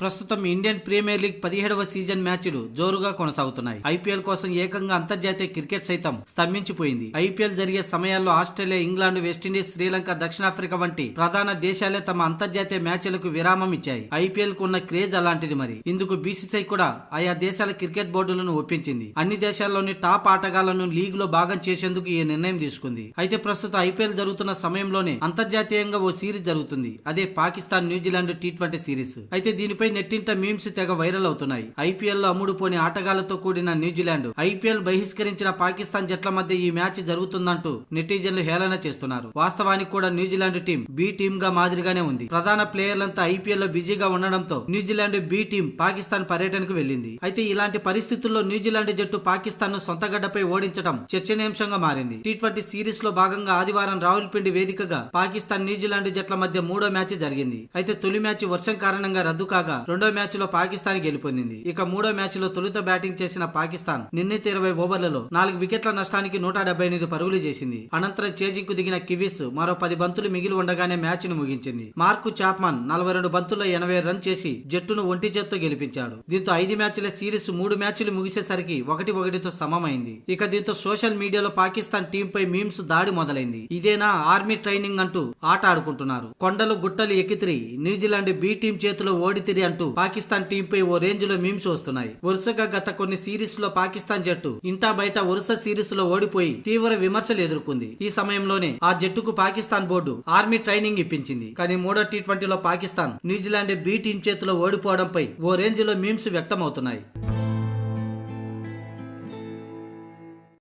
ప్రస్తుతం Indian premier league పదిహేడవ season మ్యాచ్లు జోరుగా కొనసాగుతున్నాయి. ఐపీఎల్ కోసం ఏకంగా అంతర్జాతీయ క్రికెట్ సైతం స్తంభించిపోయింది. ఐపీఎల్ జరిగే సమయాల్లో ఆస్ట్రేలియా ఇంగ్లాండ్ వెస్టిండీస్ శ్రీలంక దక్షిణాఫ్రికా వంటి ప్రధాన దేశాలే తమ అంతర్జాతీయ మ్యాచ్లకు విరామం ఇచ్చాయి. ఐపీఎల్కు ఉన్న క్రేజ్ అలాంటిది మరి. ఇందుకు బీసీసీఐ కూడా ఆయా దేశాల క్రికెట్ బోర్డులను ఒప్పించింది. అన్ని దేశాల్లోని టాప్ ఆటగాళ్ళను లీగ్లో భాగం చేసేందుకు ఈ నిర్ణయం తీసుకుంది. అయితే ప్రస్తుత ఐపీఎల్ జరుగుతున్న సమయంలోనే అంతర్జాతీయంగా ఓ సిరీస్ జరుగుతుంది. అదే Pakistan New Zealand T twenty series. అయితే దీనిపై నెట్టింట మీమ్స్ తెగ వైరల్ అవుతున్నాయి. ఐపీఎల్లో అమ్ముడుపోని ఆటగాళ్ళతో కూడిన న్యూజిలాండ్ ఐపీఎల్ బహిష్కరించిన పాకిస్తాన్ జట్ల మధ్య ఈ మ్యాచ్ జరుగుతుందంటూ నెటిజన్లు హేళన చేస్తున్నారు. వాస్తవానికి కూడా న్యూజిలాండ్ టీం బి టీమ్గా మాదిరిగానే ఉంది. ప్రధాన ప్లేయర్లంతా ఐపీఎల్లో బిజీగా ఉండడంతో న్యూజిలాండ్ బి టీం పాకిస్తాన్ పర్యటనకు వెళ్ళింది అయితే ఇలాంటి పరిస్థితుల్లో న్యూజిలాండ్ జట్టు పాకిస్తాన్ను సొంత గడ్డపై ఓడించడం చర్చనీయాంశంగా మారింది. టీ ట్వంటీ సిరీస్లో భాగంగా ఆదివారం రావుల్పిండి వేదికగా పాకిస్తాన్ న్యూజిలాండ్ జట్ల మధ్య మూడో మ్యాచ్ జరిగింది. అయితే తొలి మ్యాచ్ వర్షం కారణంగా రద్దు కాగా రెండో మ్యాచ్లో పాకిస్తాన్ గెలుపొందింది. ఇక మూడో మ్యాచ్లో తొలుత బ్యాటింగ్ చేసిన పాకిస్తాన్ నిర్ణీత ఇరవై ఓవర్లలో నాలుగు వికెట్ల నష్టానికి నూట డెబ్బై ఎనిమిది పరుగులు చేసింది. అనంతరం చేజింగ్కు దిగిన కివీస్ మరో పది బంతులు మిగిలి ఉండగానే మ్యాచ్ను ముగించింది. మార్కు చాప్మన్ నలభై రెండు బంతుల్లో ఎనభై రన్ చేసి జట్టును ఒంటి చేత్తో గెలిపించాడు. దీంతో ఐదు మ్యాచ్ల సిరీస్ మూడు మ్యాచ్లు ముగిసేసరికి ఒకటి ఒకటితో సమమైంది. ఇక దీంతో సోషల్ మీడియాలో పాకిస్తాన్ టీం పై మీమ్స్ దాడి మొదలైంది. ఇదేనా ఆర్మీ ట్రైనింగ్ అంటూ ఆట ఆడుకుంటున్నారు. కొండలు గుట్టలు ఎక్కితిరి. న్యూజిలాండ్ బి టీం చేతిలో ఓడితిరి అంటూ పాకిస్తాన్ టీం పై ఓ రేంజ్లో మీమ్స్ వస్తున్నాయి. వరుసగా గత కొన్ని సిరీస్లో పాకిస్తాన్ జట్టు ఇంటా బయట వరుస సిరీస్లో ఓడిపోయి తీవ్ర విమర్శలు ఎదుర్కొంది. ఈ సమయంలోనే ఆ జట్టుకు పాకిస్తాన్ బోర్డు ఆర్మీ ట్రైనింగ్ ఇప్పించింది. కానీ మూడో టీ ట్వంటీలో పాకిస్తాన్ న్యూజిలాండ్ బి టీం చేతిలో ఓడిపోవడంపై ఓ రేంజ్లో మీమ్స్ వ్యక్తమవుతున్నాయి.